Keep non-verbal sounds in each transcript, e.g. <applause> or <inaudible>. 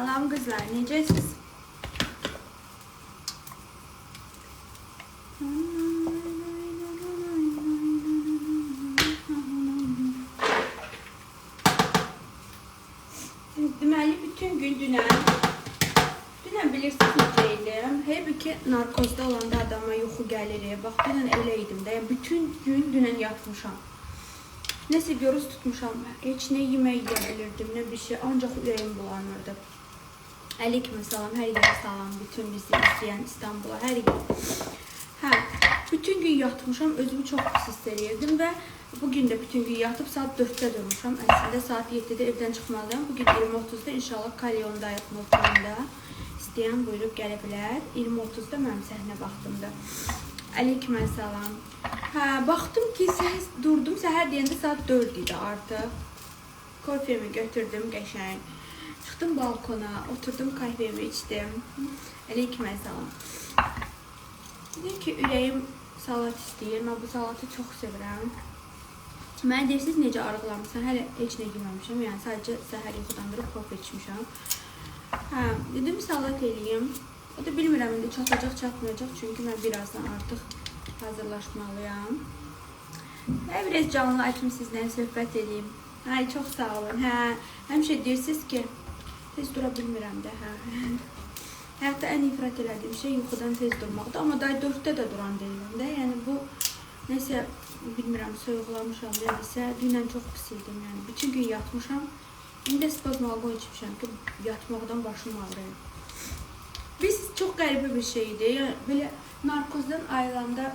Salam kızlar, necəsiz? Deməli, bütün gün dünən, dünən bilirsiniz necə idim. Halbuki narkozda olanda adama yuxu gəlir. Bax, dünən elə idim də. Bütün gün dünən yatmışam. Nəsə görüz tutmuşam. Heç nə yemək yeyə bilirdim, nə bir şey. Ancaq ürəyim bulanırdı. Əleyküm salam, hər yerə salam. Bütün bizi izləyən İstanbula, hər yerə. Hə, bütün gün yatmışam, özümü çox pis hiss eləyirdim və bugün də bütün gün yatıb saat 4-də durmuşam. Əslində saat 7-də evdən çıxmalıyam. Bugün 20:30-da inşallah Kalyondayıq Notanda. İstəyən buyurub gələ bilər. 20:30-da mənim səhnə vaxtımda. Əleyküm salam. Hə, baxdım ki, siz durdum səhər deyəndə saat 4 idi artıq. Kofemi götürdüm qəşəng. Çıxdım balkona, oturdum kahvemi içdim. Əleyküm salam. Dedim ki, ürəyim salat istəyir. Mən bu salatı çox sevirəm. Mənə deyirsiniz necə arıqlamısan? Hələ heç nə yeməmişəm. Yəni sadəcə səhər yuxudan durub kofe içmişəm. Hə, dedim salat eləyim. O da bilmirəm indi çatacaq, çatmayacaq. Çünki mən birazdan artıq hazırlaşmalıyam. Və biraz canlı açım sizlə söhbət edeyim. Ay çox sağ olun. Hə, həmişə deyirsiniz ki, tez dura bilmirəm də, hə. Hətta ən nifrət elədiyim şey yuxudan tez durmaqdır. Amma day 4-də də duran deyiləm də. Yəni bu nəsə bilmirəm, soyuqlamışam ya nəsə. Dünən çox pis idim, yəni bütün gün yatmışam. İndi də spazmalgon içmişəm ki, yatmaqdan başım ağrıyır. Biz çox qəribə bir şeydir. Yəni belə narkozdan ayılanda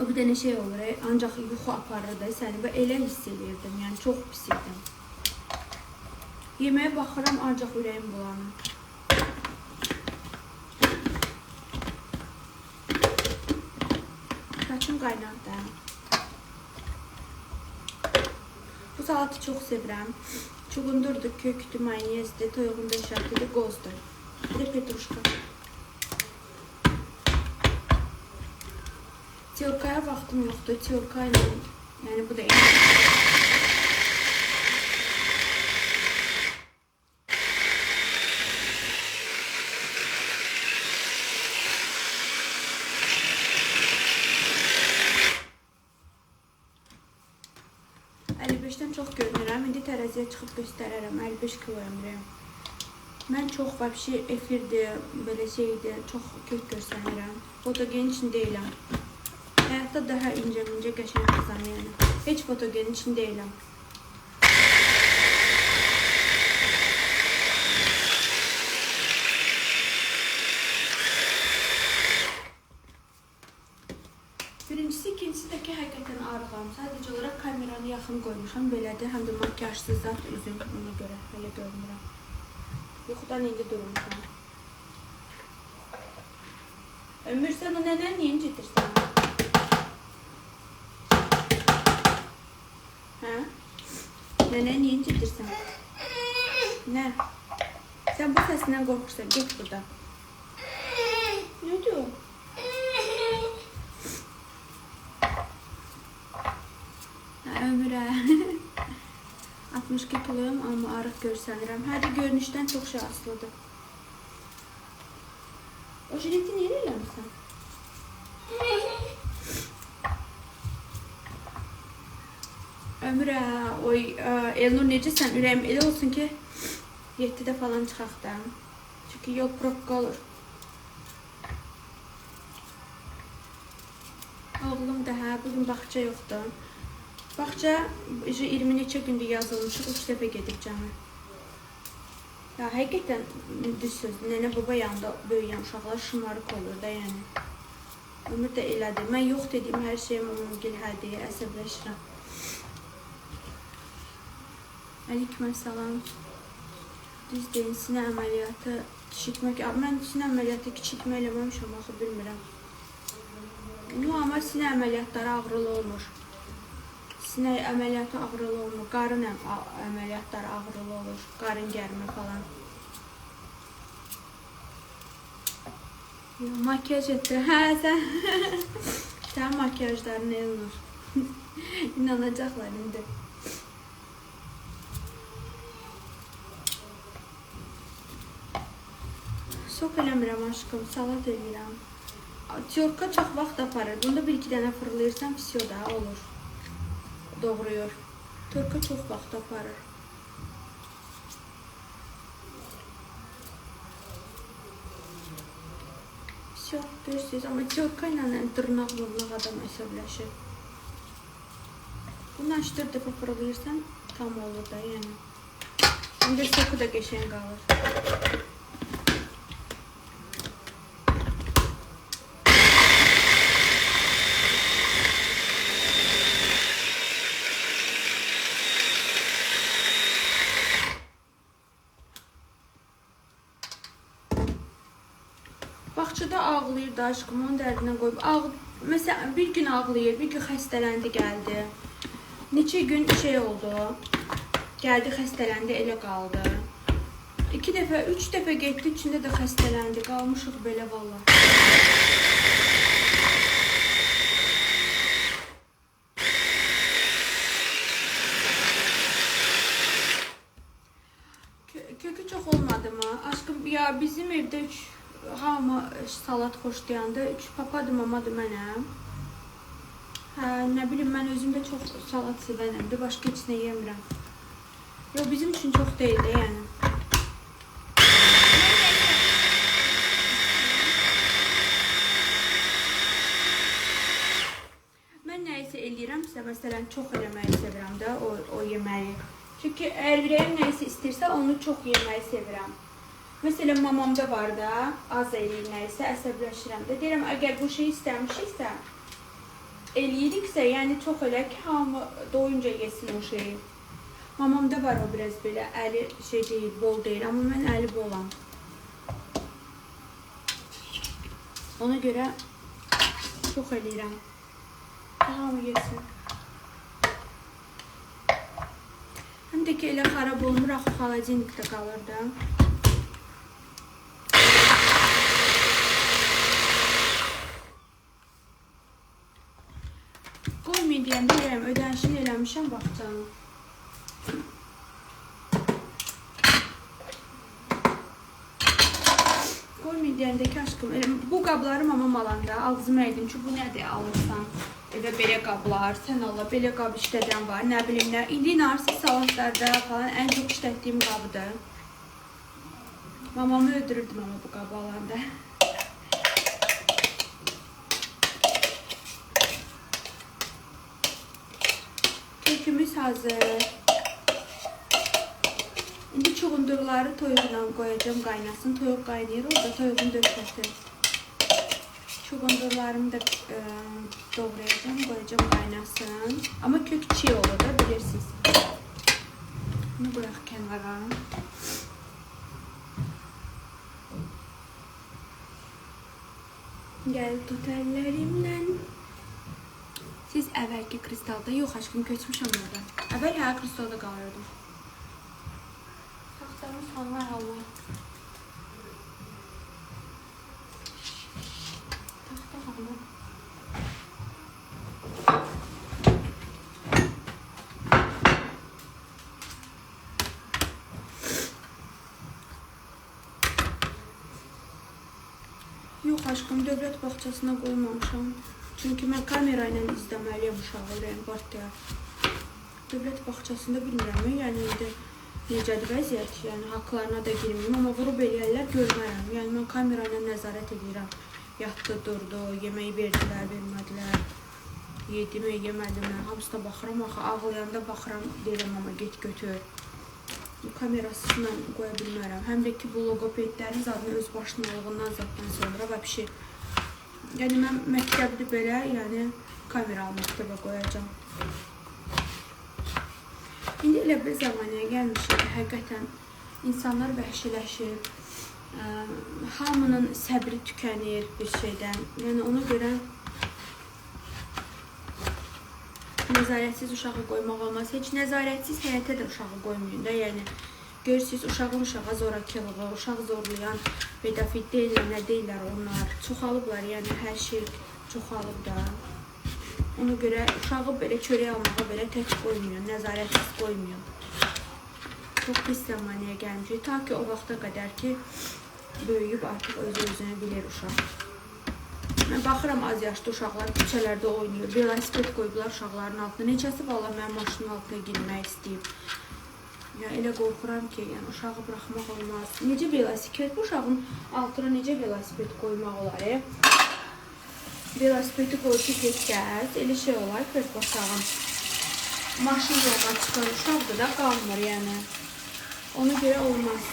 o bir dənə şey olur, ancaq yuxu aparır da səni və elə hiss eləyirdim. Yəni çox pis idim. Yeməyə baxıram, ancaq ürəyim bulanır. Saçım qaynaqda. Bu salatı çox sevirəm. Çuğundurdur, kökdür, mayonezdir, toyuğun da şərtidir, qozdur. Bir də petruşka. Tiyorkaya vaxtım yoxdur. Tiyorka ilə, yəni bu da eyni. Əlbəşdən çox tərəziyə çıxıb göstərərəm. 55 kiloyam. Mən çox vəbşi efirdir, belə şeydir, çox kök göstərirəm. Fotogen üçün deyiləm. Həyatda daha incə-incə qəşəng qızam yəni. Heç fotogen üçün deyiləm. Birincisi, ikincisi də ki, həqiqətən arıqam. Sadəcə olaraq kameranı yaxın qoymuşam. Belədir, həm də makiyajsız zat üzüm ona görə belə görünürəm. Yuxudan indi durmuşam. Ömür, sən o nənəni niyə incitirsən? Hə? Nənəni niyə incitirsən? Nə? Sən bu səsindən qorxursan, get buradan. Nədir o? Hə, Ömrə. 62 <laughs> kiloyum, amma arıq görsənirəm. Hər də görünüşdən çox asılıdır. O jileti niyə eləmirsən? Ömrə, oy, ə, Elnur necəsən? Ürəyim elə olsun ki, 7-də falan çıxaq da. Çünki yol probka olur. Oğlum da hə, bugün bağça yoxdur. Bağça 20 neçə gündür yazılmışıq, 3 dəfə gedib cəmi. Ya həqiqətən düz söz, nənə baba yanında böyüyən uşaqlar şımarıq olur da yəni. Ömür də elədir. Mən yox dediyim hər şeyə mamam gel hə deyə əsəbləşirəm. Əleyküm salam. Düz deyin, sinə əməliyyatı kiçiltmək. Mən sinə əməliyyatı kiçiltmə eləməmişəm, axı bilmirəm. Yox, amma sinə əməliyyatları ağrılı olmur. Sinə əməliyyatı ağrılı olmur. Qarın əməliyyatları ağrılı olur. Qarın gərmə falan. Makyaj etdi. Hə, sən. <laughs> sən makyajların Elnur. <laughs> İnanacaqlar indi. Sok eləmirəm aşkım, salat eləyirəm. Tyorka çox vaxt aparır. Bunda bir iki dənə fırlayırsan, pisiyo da olur. Doğruyur. Tyorka çox vaxt aparır. Pisiyo, görürsünüz. Amma tyorka ilə dırnaq vurmaq adam əsəbləşir. Bunu 3-4 dəfə tam olur da, yəni. İndi soku da qəşəng qalır. Bağçada ağlayır da aşkım, onun dərdinə qoyub. Ağ, məsələn, bir gün ağlayır, bir gün xəstələndi, gəldi. Neçə gün şey oldu. Gəldi, xəstələndi, elə qaldı. 2 dəfə, 3 dəfə getdi, üçündə də xəstələndi. Qalmışıq belə vallah. Kö- Kökü çox olmadı mı? Aşkım ya bizim evdə üç hamı salat xoşlayanda üç papadır, mamadır mənəm. Hə, nə bilim mən özüm də çox salat sevənəmdir, başqa heç nə yemirəm. Yo bizim üçün çox deyil də yəni. Mən nə isə eləyirəmsə, məsələn, çox eləməyi sevirəm də o, o yeməyi. Çünki əgər ürəyim nə isə istəyirsə, onu çox yeməyi sevirəm. Məsələn, mamamda var da, az eləyir nə isə əsəbləşirəm də. Deyirəm, əgər bu şey istəmişiksə, eləyiriksə, yəni çox elə ki, hamı doyunca yesin o şeyi. Mamamda var o biraz belə, əli şey deyil, bol deyil, amma mən əli bolam. Ona görə çox eləyirəm. Hamı yesin. Həm də ki, elə xarab olmur, axı xaladenikdə qalır. Deyəndə deyirəm, ödənişini eləmişəm bağçanın. Qoymayın deyəndə ki, aşkım, elə bu qabları mamam alanda ağzıma edim ki, bu nədir alırsan? Evə belə qablar, sən Allah belə qab işlədən var, nə bilim nə. İndi narsız salatlarda falan ən çox işlətdiyim qabıdır. Mamamı öldürürdüm ama bu qabı alanda. Kekimiz hazır. İndi çuğundurları toyuqla qoyacağım qaynasın. Toyuq qaynayır, orada toyuğun döşəsi. Çuğundurlarımı da e, doğrayacağım, qoyacağım qaynasın. Amma kök çiğ olur da bilirsiniz. Bunu bırak kənara. Gel tut. Siz əvvəlki kristalda yox aşkım köçmüşəm orada. Əvvəl hə kristalda qalırdım. Allah. Taxta Allah. Yox aşkım, dövlət bağçasına qoymamışam. Çünki mən kamera ilə izləməliyəm uşağı, ürəyim partlayar. Dövlət bağçasında bilmirəm, yəni indi necədir vəziyyət, yəni haqlarına da girməyim, amma vurub eləyərlər görmərəm. Yəni mən kamera ilə nəzarət edirəm. Yatdı, durdu, yemək verdilər, vermədilər. Yedimi, yemədimi, hamısına baxıram, axı ağlayanda baxıram, deyirəm amma get götür. Mən qoya bilmərəm. Həm də ki, bu logopedlərin zadını öz başınalığından zaddan sonra vəbşi. Yəni mən məktəbdə belə, yəni kameralı məktəbə qoyacağam. İndi elə bir zamanəyə gəlmişik həqiqətən insanlar vəhşiləşir. Hamının səbri tükənir bir şeydən. Yəni ona görə nəzarətsiz uşağı qoymaq olmaz. Heç nəzarətsiz həyətə də uşağı qoymayın da. Yəni görürsüz uşağın uşağa zorakılığı, uşaq zorlayan pedofil deyirlər, nə deyirlər onlar. Çoxalıblar, yəni hər şey çoxalıb da. Ona görə uşağı belə çörək almağa belə tək qoymayın, nəzarətsiz qoymayın. Çox pis zamanəyə gəlmişik. Ta ki o vaxta qədər ki böyüyüb artıq özü özünü bilir uşaq. Mən baxıram az yaşlı uşaqlar küçələrdə oynayır. Velosiped qoyublar uşaqların altına. Neçəsi valla mənim maşının altına girmək istəyib. Ya elə qorxuram ki, yəni uşağı buraxmaq olmaz. Necə velosiped bu uşağın altına necə velosiped qoymaq olar? E? Velosipedi qoyub getdəz, elə şey olar ki, uşağın maşın yoluna çıxan uşaqdır da qalmır, yəni. Ona görə olmaz.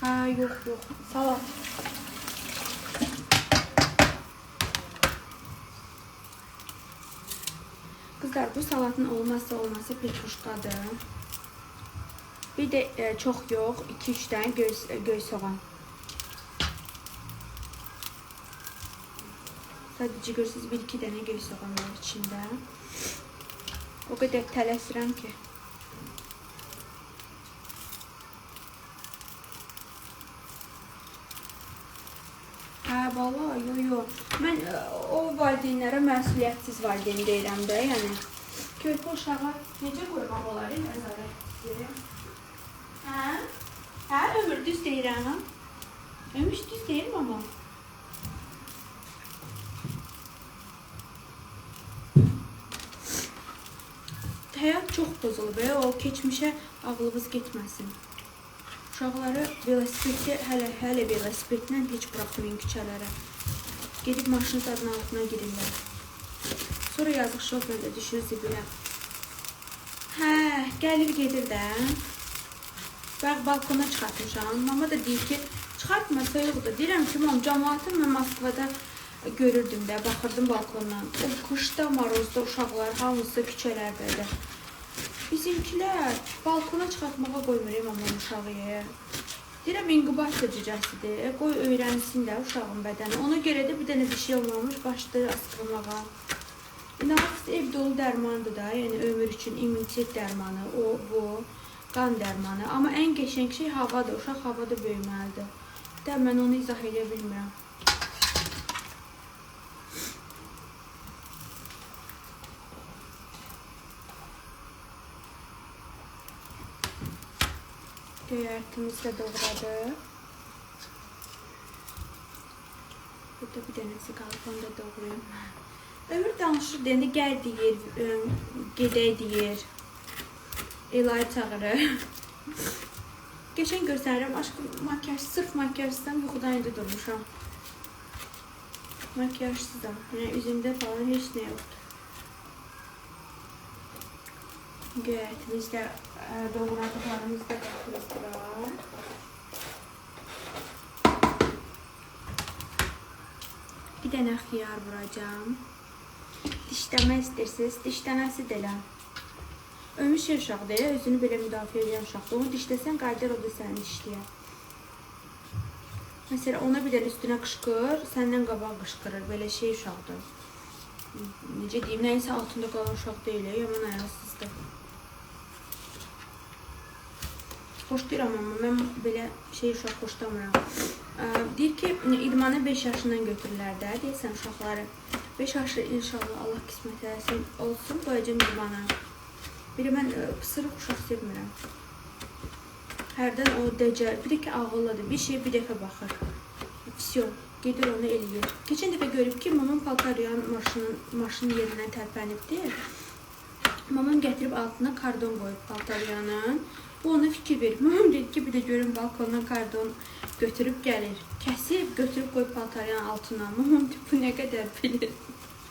Ha, yox, yox. Salat. Kızlar bu salatın olmazsa olmazı petruşkadır. Bir de e, çok yok 2-3 tane göz, e, göz soğan. Sadece görürsünüz bir iki tane göz soğan var içinde. O kadar tələsirəm ki. Hə, bala, yo, yo. Mən ə, o valideynlərə məsuliyyətsiz valideyn deyirəm də, yəni. Körpə uşağa necə qoymaq olar, e, istəyirəm. Hə? Hə, ömür düz deyirəm. Ömür düz deyirəm amma. Həyat çox pozulub, e, o keçmişə ağlımız getməsin. Uşaqları velosipeddə hələ hələ velosipedlə heç buraxmayın küçələrə. Gedib maşın zadının altına girirlər. Sonra yazıq şofer də düşür zibilə. Hə, gəlir gedir də. Bax balkona çıxartmışam. Mama da deyir ki, çıxartma soyuqdur. Deyirəm ki, mam cəmaatı mən Moskvada görürdüm də, baxırdım balkondan. O qışda, marozda uşaqlar hamısı küçələrdədir. Bizimkilər balkona çıxartmağa qoymur mamam uşağı. Deyirəm inkubasiya cücəsidir. Qoy öyrənsin də uşağın bədəni. Ona görə də bir dənə bir şey olmamış başlayır asqırmağa. İnanırsınız ev dolu dərmandır da, yəni ömür üçün immunitet dərmanı, o, bu, qan dərmanı. Amma ən qəşəng şey havadır. Uşaq havada böyüməlidir. Də mən onu izah edə bilmirəm. Göyərtimizi də doğradı. Burada bir dənəsi qalıb, onu da doğrayım. Ömür danışır deyəndə gəl deyir, ə, gedək deyir. Elay çağırır. <laughs> Geçen göstərirəm, aşkım makyaj, sırf makyajsızdan yuxudan indi durmuşam. Makyajsızam, yəni üzümdə falan heç nə yoxdur. Göyərtimiz də ə, doğradıqlarımız da qatırız bura. Bir dənə xiyar vuracağım. Dişləmə istəyirsiniz, dişləməsi də elə. Ömür şey uşaqdır, özünü belə müdafiə edən uşaqdır. Onu dişləsən qayıdar o da səni dişləyər. Məsələn, ona bir dənə üstünə qışqır, səndən qabaq qışqırır. Belə şey uşaqdır. Necə deyim, nəyinsə altında qalan uşaq deyil, yaman ayaqsızdır. Xoşlayıram amma mən belə şey uşaq xoşlamıram. Deyir ki, idmanı 5 yaşından götürürlər də, deyəsən uşaqları. 5 yaşı inşallah Allah qismət eləsin olsun, qoyacağım idmana. Biri mən pısırıq uşaq sevmirəm. Hərdən o dəcəl, bir də ki ağıllıdır. Bir şey bir dəfə baxır. Vsyo, gedir onu eləyir. Keçən dəfə görüb ki, mamam paltaryan maşının maşının yerindən tərpənibdi. Mamam gətirib altına kardon qoyub paltaryanın. Bu ona fikir verir. Mamam dedi ki, bir də görüm balkondan kardon götürüb gəlir. Kəsib, götürüb qoyub paltaryanın altına. Deyir, bu nə qədər bilir.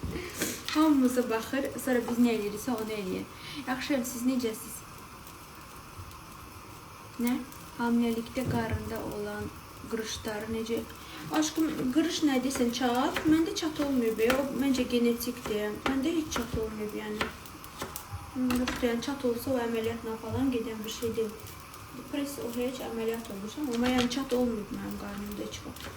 <laughs> Hamımıza baxır, sonra biz nə eləyiriksə onu eləyir. Yaxşı, siz necəsiz? Nə? Hamiləlikdə qarında olan qırışları necə? Aşkım, qırış nə desən çat? Məndə çat olmayıb. e, O məncə genetikdir. Məndə heç çat olmayıb, yəni. Yəni çat olsa o əməliyyatla falan gedən bir şey deyil. Pres o heç əməliyyat olmuşam, amma yəni çat olmayıb mənim qarnımda heç vaxt.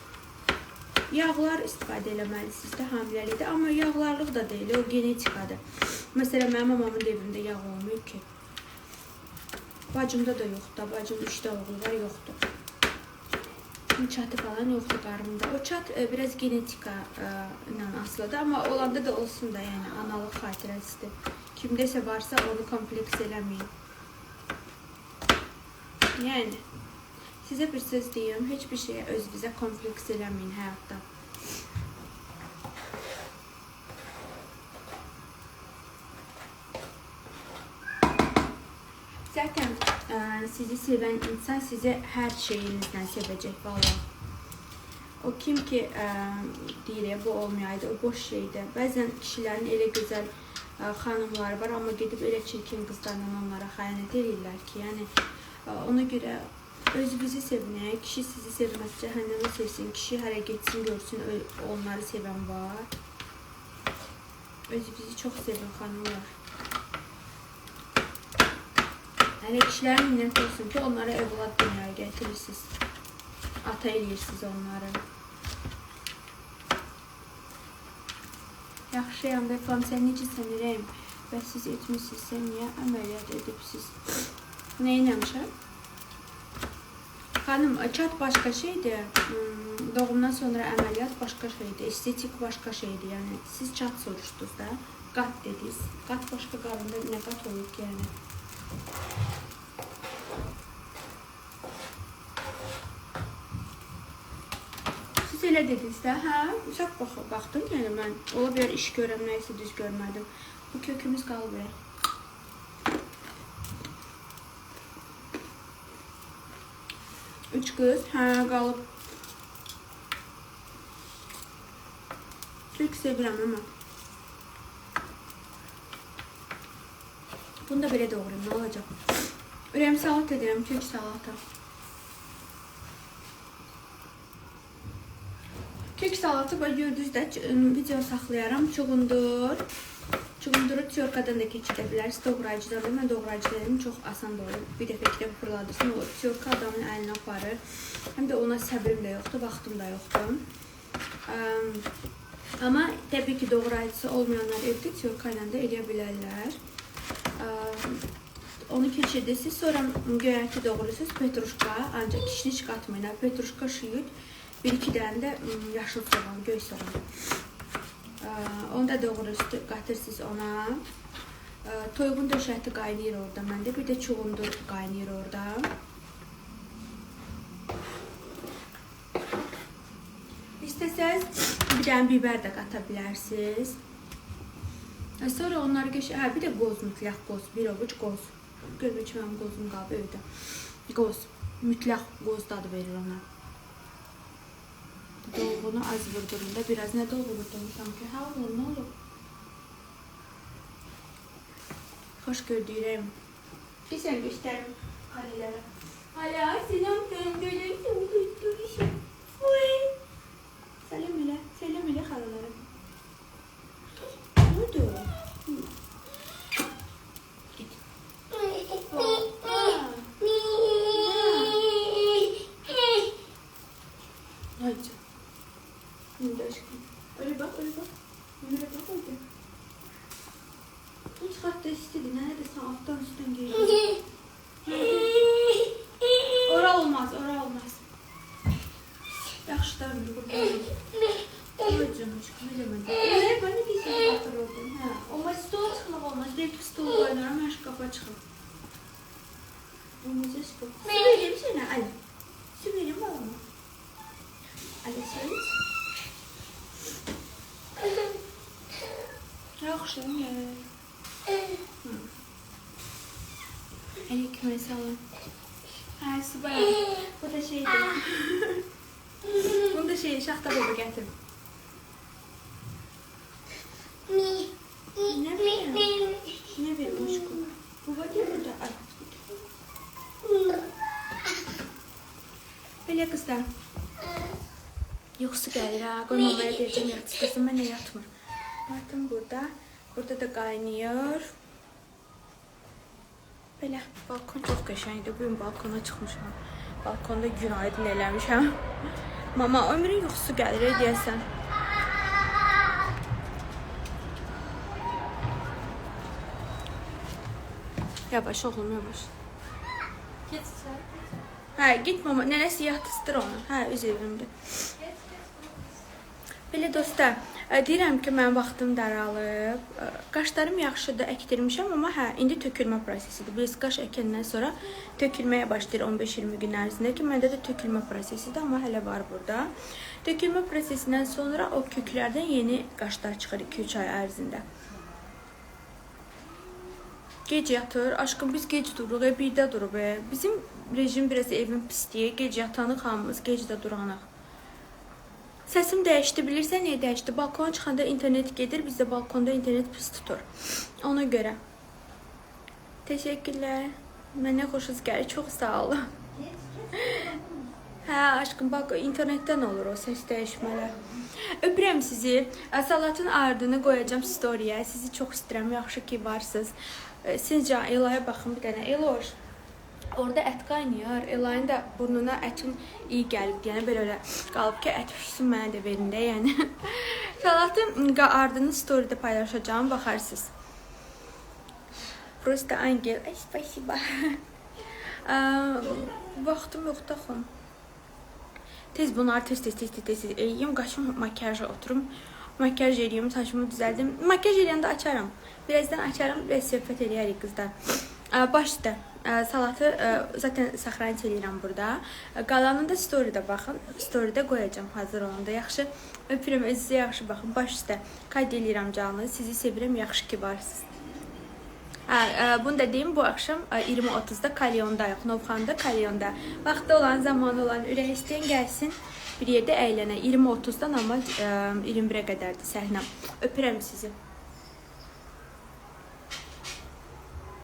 Yağlar istifadə eləməlisiniz də hamiləlikdə, amma yağlarlıq da deyil, o genetikadır. Məsələn, mənim mamamın evində yağ olmayıb ki. Bacımda da yoxdur, da, bacım 3 də oğlu var, yoxdur. Çatı falan yoxdur qarnımda. O çat e, biraz genetika e, ilə asılıdır, amma olanda da olsun da, yəni analıq xatirəsidir. Kimdəsə varsa onu kompleks eləməyin. Yəni sizə bir söz deyim, heç bir şeyə özünüzə kompleks eləməyin həyatda. Zaten e, sizi seven insan sizi her şeyinizden sevecek vallahi. O kim ki e, deyir bu olmayaydı, o boş şeydir. Bəzən kişilərin elə gözəl e, xanımları var, amma gedib elə çirkin qızlarla onlara xəyanət edirlər ki, yəni e, ona görə özünüzü sevmək, kişi sizi sevməz, cəhənnəmə sevsin, kişi hərə getsin, görsün onları sevən var. Özünüzü çox sevin xanımlar. Yəni kişilərin minnət olsun ki, onlara övlad dünyaya gətirirsiniz. Ata eləyirsiniz onları. Yaxşıyam, Vəfam, sən necəsən ürəyim? Bəs siz etmisinizsə niyə əməliyyat edibsiz? Nə eləmişəm? Xanım, çat başqa şeydir. Hmm, Doğumdan sonra əməliyyat başqa şeydir. Estetik başqa şeydir. Yəni siz çat soruşdunuz da, qat dediniz. Qat başqa qarında nə qat olur ki, yəni? Siz elə dediniz də, hə? Uşaq bax baxdım, yəni mən ola bilər iş görəm, nə isə düz görmədim. Bu kökümüz qalıb. Üç qız, hə, qalıb. Kök sevirəm amma. Bunu da belə doğrayım, nə olacaq? Ürəyim salat edirəm, kök salata. Kök salatı bax gördünüz də ç- ım, video saxlayaram. Çuğundur. Çuğunduru tyorkadan da keçirə bilərsiniz. Doğrayıcıdan da mən doğrayıcı dedim çox asan olur. Bir dəfə iki dəfə fırladırsın olur. Adamın əlinə aparır. Həm də ona səbrim də yoxdur, vaxtım da yoxdur. Amma təbii ki, doğrayıcısı olmayanlar evdə tyorka ilə də eləyə bilərlər. Onu keçirdirsiniz, sonra göyərti doğrayırsınız, petruşka, ancaq kişniş qatmayın. Petruşka, şiyut, bir iki dənə də yaşıl soğan, göy soğan. Onu da doğrayırsınız, qatırsınız ona. Toyuğun döşəti qaynayır orada məndə, bir də çuğundur qaynayır orada. İstəsəz bir dənə biber də qata bilərsiniz. Sonra onları geç, hə bir də qoz mütləq qoz, bir ovuc qoz. Görmə ki, mənim qozum qalıb evdə. Qoz, mütləq qoz dadı verir ona. Dolğunu az vurdurun da biraz. Nə dolğu vurdum sanki? Hə olur, nə olur? Xoş gördüyüm. Bir sən göstərim Alilərə. Ala, selam. Uy. Selam elə, selam elə xalalara. Aleyküm selam. Ha, su bayağı. Bu da şeydi. <laughs> Bunu da şey, şaxta bebe gətirdim. Ne bileyim. Ne bileyim aşkım. Bu var ya burada. Ay. Belə qızlar. Yoxsa gəlir ha. Qoy mamaya deyəcəm yat istəsin. Mən yatmır. Bakın burada. Burada da qaynayır. Belə balkon çox qəşəngdir. Bu gün balkona çıxmışam. Balkonda günaydın eləmişəm. <laughs> Mama ömrün yoxsu gəlir deyəsən. Yavaş oğlum yavaş. Hə, git mama, nənəsi yatısdır onu. Hə, öz evimdə. Belə dostlar, Deyirəm ki, mənim vaxtım daralıb. Qaşlarım yaxşıdır, əkdirmişəm, amma hə, indi tökülmə prosesidir. Biz qaş əkəndən sonra tökülməyə başlayır 15-20 gün ərzində ki, məndə də tökülmə prosesidir, amma hələ var burada. Tökülmə prosesindən sonra o köklərdən yeni qaşlar çıxır 2-3 ay ərzində. Gec yatır. Aşkım biz gec dururuq, e, birdə durub. E. Bizim rejim biraz evin pisliyi. Gec yatanıq hamımız, gec də duranıq. Səsim dəyişdi. Bilirsən niyə dəyişdi? Balkona çıxanda internet gedir, bizdə balkonda internet pis tutur. Ona görə. Təşəkkürlər. Mənə xoşunuz gəlir. Çox sağ olun. Hə, aşkım bax internetdən olur o səs dəyişmələr. Öpürəm sizi. Salatın ardını qoyacağam story-yə. Sizi çox istəyirəm. Yaxşı ki varsınız. Sizcə Elaya baxın bir dənə. Eloş. Orada ət qaynayır. Elayın da burnuna ətin iyi gəlib. Yəni belə elə qalıb ki, ət pişsin mənə də verin də, yəni. <laughs> Salatın qa- ardını story-də paylaşacağam, baxarsınız. Просто ангел. Ay, спасибо. <laughs> Ə, vaxtım yoxdur axı. Tez bunları tez tez tez tez tez eləyim, qaçım makiyajə oturum. Makiyaj eləyim, saçımı düzəldim. Makiyaj eləyəndə açaram. Birazdan açaram və söhbət eləyərik qızlar. Ə, Baş üstə ə, salatı zaten saxranit eləyirəm burada. Qalanını da story-də baxın. Story-də qoyacağam hazır olanda. Yaxşı. Öpürəm, özünüzə yaxşı baxın. Baş üstə. Qayd eləyirəm canlı. Sizi sevirəm. Yaxşı ki varsınız. Hə, bunu da deyim, bu axşam ə, 20:30-da Kalyondayıq, Novxanda Kalyonda. Vaxtı olan, zamanı olan ürək istəyən gəlsin, bir yerdə əylənə. 20:30-dan amma ə, 21-ə qədərdir səhnə. Öpürəm sizi.